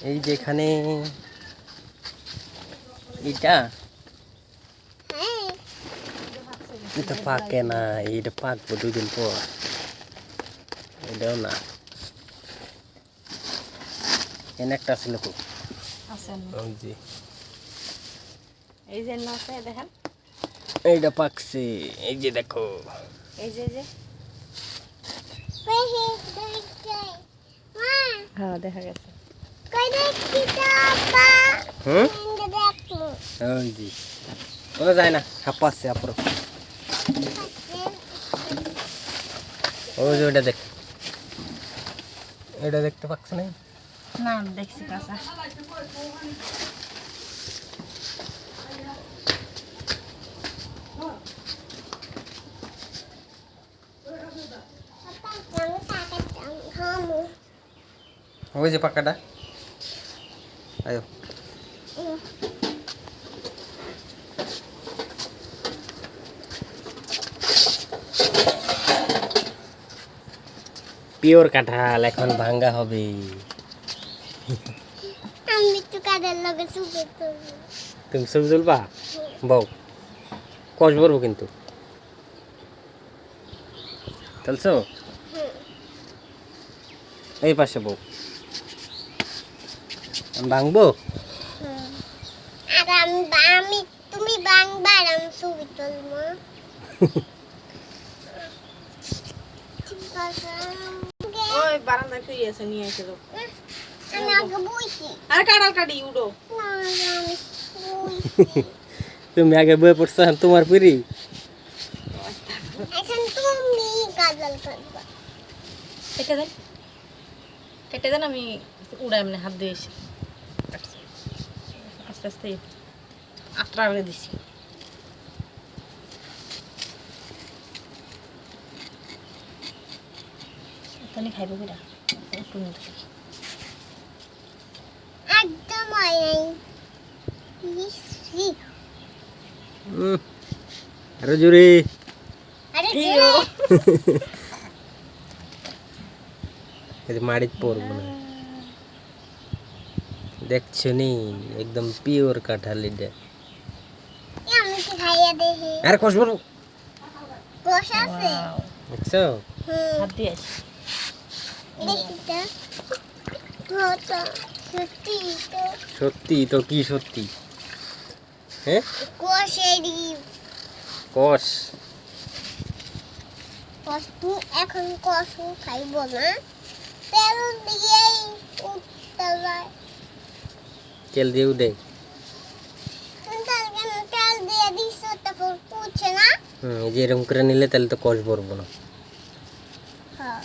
এই যে এখানে এটা হ্যাঁ এটা পাকে না এটা পাকবো দুদিন পর এটাও না এনে একটা ছিল তো ওই যে এই যে আছে দেখেন এইটা পাকছে এই যে দেখো এই যে যে হ্যাঁ দেখা গেছে হুম? ওই যে। ও যায় না হাঁপাচ্ছে আপর ওই যে ওটা দেখ। এটা দেখতে পাচ্ছ না? না দেখছি কাঁচা। ওই যে পাকাটা। আয়ো। পিওর কাঁঠাল এখন ভাঙ্গা হবে। তুমি ছবি তুলবা বউ কষ বলব কিন্তু। চলছো? এই পাশে বউ। ভাঙবো? আর আমি আমি তুমি আমি সুপে তুলবো। ওই বারান্দায় শুয়ে আছে নিয়ে এসে দাও। আমি আগে আর কাটাল কাটি উডো আমি তুমি আগে বয়ে পড়ছো এখন তোমার পিড়ি? এখন তুমি কাজল করবা কেটে দেন। কেটে দেন আমি উড়াই মানে হাত দিয়ে এসে। আস্তে আস্তে আটটা করে দিছি এখানে খাইব একটু একদম হয় আরও জোরে মাড়িত পড়ব না দেখছ নি একদম পিওর কাঁঠাল এটা আর কষ দেখছ? দিয়ে হতো সত্যি তো। কি সত্যি? হ্যাঁ? কোশেরি কষ। কষ্টু এখন কষ্টু খাইব না। তেল দিয়েই উঠতে তেল দিয়ে। হুম এই যে এরকম করে নিলে তাহলে তো কষ পড়ব না। হ্যাঁ।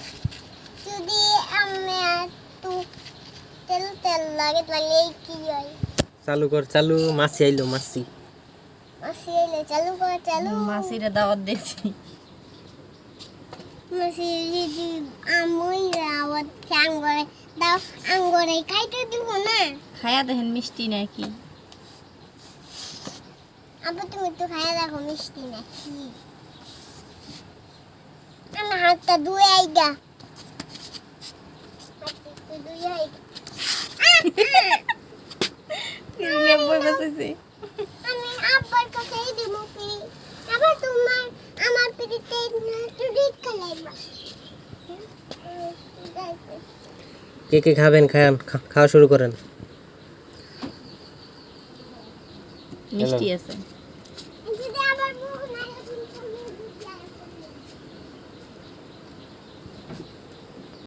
যদি আমি একটু তেল তেল লাগে তাহলে কি হয়? চালু কর চালু মাছি আইলো মাছি। মাসি এলে চালু কর চালু। মাসিরে দাওয়াত দিয়েছি। মাসি যদি আমি আবার আঙ্গরে দাও আঙ্গরে খাইতে দিব না। খায়া দেখেন মিষ্টি নাকি? আবার তুমি একটু খাইয়া দেখো মিষ্টি নাকি? আমার হাতটা ধুয়ে আইগা। হাতটা একটু ধুয়ে আইগা। বই বসেছি আমি আব্বার কাছে দিব পিড়ি আবার তোমার আমার পিড়িতে চুরি খেলাইবা কে কে খাবেন খান খাওয়া শুরু করেন। মিষ্টি আছে।